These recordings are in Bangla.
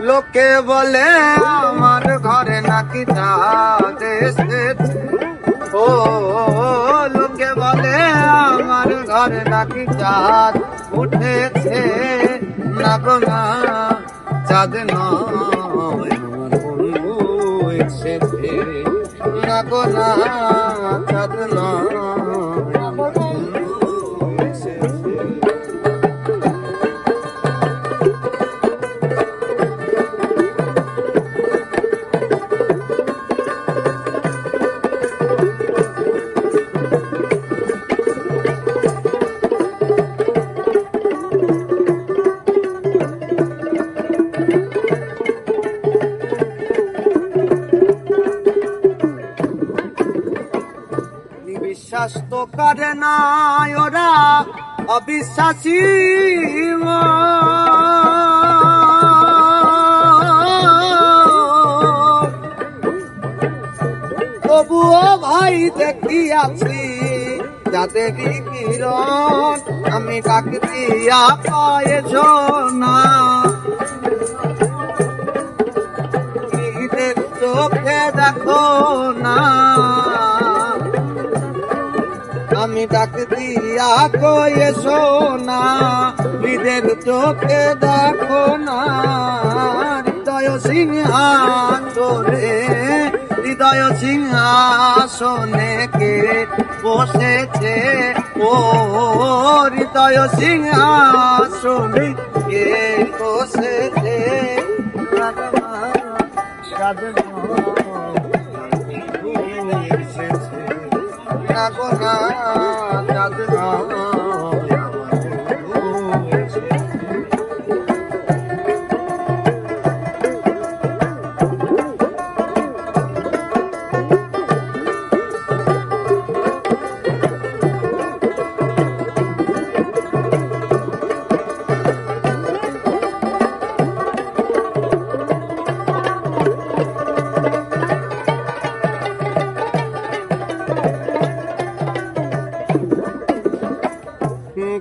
লোকে বলে, আমার ঘরে নাকি চাঁদ ও, লোকে বলে, আমার ঘরে নাকি চাঁদ উঠেছে। না না চাঁদ নয়, আমার না চাঁদ নয়। বিশ্বাস করে না ওরা অবিশ্বাসী। তবুও ভাই দেখি আছি যাদের কিরণ আমি ডাক দিয়া পায়েছ না চোখে দেখো ডাক দিয়া কয়ে সোনা বিদের চোখে দেখো না। হৃদয় সিংহাসনে হৃদয় সিংহাসনে কে বসেছে? ও হৃদয় সিংহাসনে কে বসেছে? সাধনা না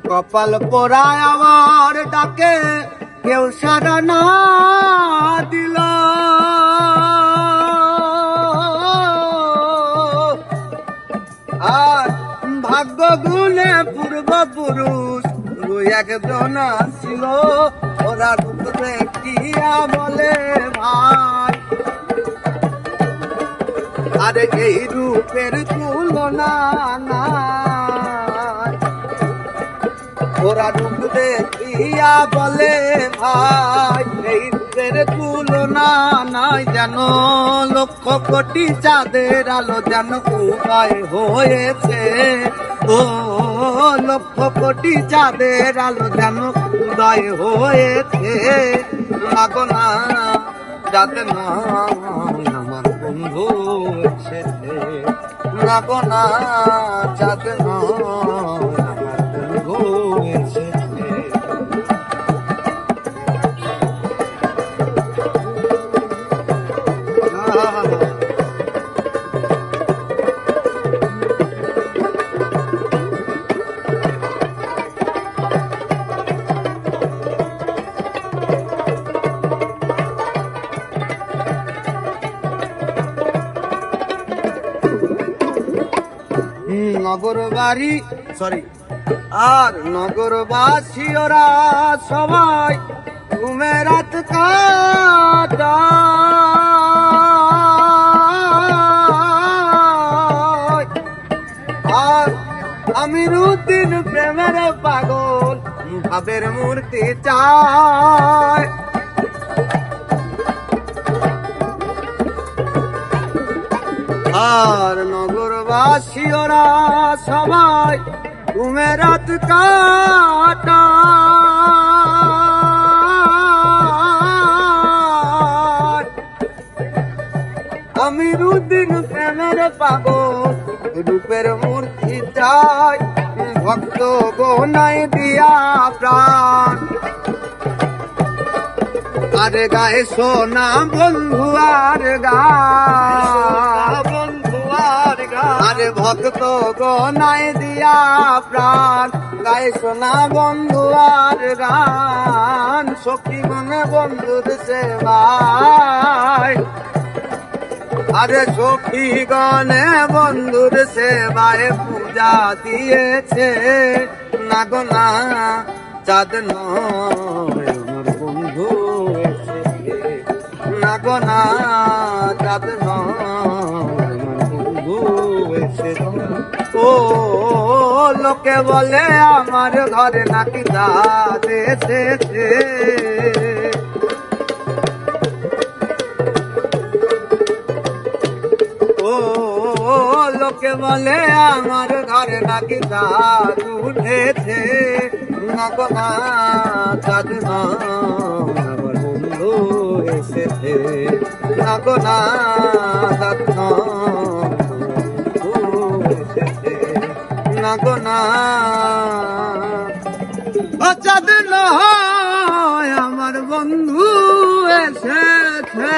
কপাল পোড়ায় আমার ডাকে, কেউ সারা না দিল। আর ভাগ্য গুণে পূর্বপুরুষ দুই একজন ছিল ওরা রূপ দেখিয়া বলে ভাই। আরে এই রূপের তুলনা নাই ওরা রূপ দেখিয়া বলে, ভাই, এই রূপের তুলনা নাই যেন। লক্ষ কোটি চাঁদের আলো যেন উদয় হয়েছে। ও লক্ষ কোটি চাঁদের আলো যেন উদয় হয়েছে। লাগো না যাতে না আমার বন্ধু লাগো না যাতে না হুম, নগর বাড়ি সরি আর নগরবাসী ওরা সবাই ঘুমে রাত কাটায়। আর আমির উদ্দিন প্রেমের পাগল ভাবের মূর্তি চায়। আর নগরবাসী বাসিওরা সবাই ঘুমে রাত কাটা। আমি রুদিন প্রেমের পাগল রূপের মূর্তি চাই, ভক্ত গোনাই দিয়া প্রাণ। আর গায়ে সোনা বন্ধু আর গা ভক্ত গনায় দিয়া প্রাণ। গায়ে সোনা বন্ধু আর গান, সখী মনে বন্ধুর সেবায়। আরে সখী গনে বন্ধুর সেবায় পূজা দিয়েছে। না গো না, চাঁদ নয় বন্ধু না গো না, চাঁদ নয়। লোকে বলে, আমার ঘরে নাকি দাঁত এসেছে। ও, লোকে বলে, আমার ঘরে নাকি দাঁত উঠেছে। না গো না চাঁদ না বন্ধু এসেছে। না গো না না। না গো না। চাঁদ আমার বন্ধু এসেছে।